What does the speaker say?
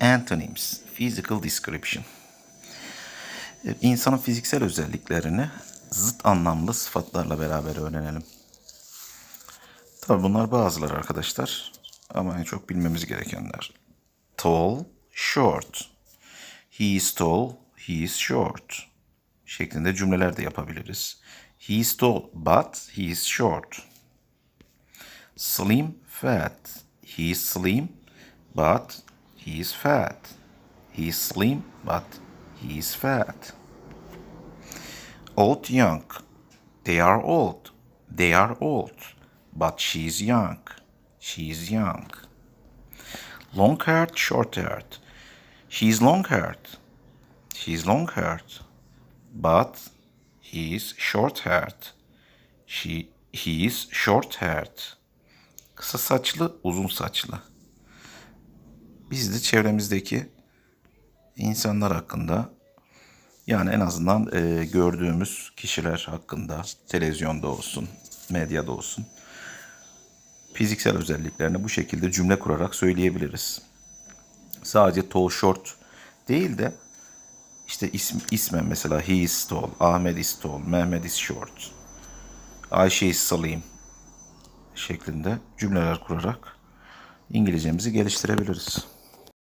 Antonyms, physical description. Evet, İnsanın fiziksel özelliklerini zıt anlamlı sıfatlarla beraber öğrenelim. Tabi bunlar bazıları arkadaşlar ama en çok bilmemiz gerekenler. Tall, short. He is tall, he is short. Şeklinde cümleler de yapabiliriz. He is tall but he is short. Slim, fat. He is slim but he is fat. He is slim but he is fat. Old, young. They are old. They are old. But she is young. She is young. Long haired, short haired. She is long haired. She is long haired. But he is short haired. She he is short haired. Kısa saçlı, uzun saçlı. Biz de çevremizdeki insanlar hakkında yani en azından e, gördüğümüz kişiler hakkında televizyonda olsun, medyada olsun fiziksel özelliklerini bu şekilde cümle kurarak söyleyebiliriz. Sadece tall short değil de işte ism, ismen mesela he is tall, Ahmet is tall, Mehmet is short, Ayşe is slim şeklinde cümleler kurarak İngilizcemizi geliştirebiliriz.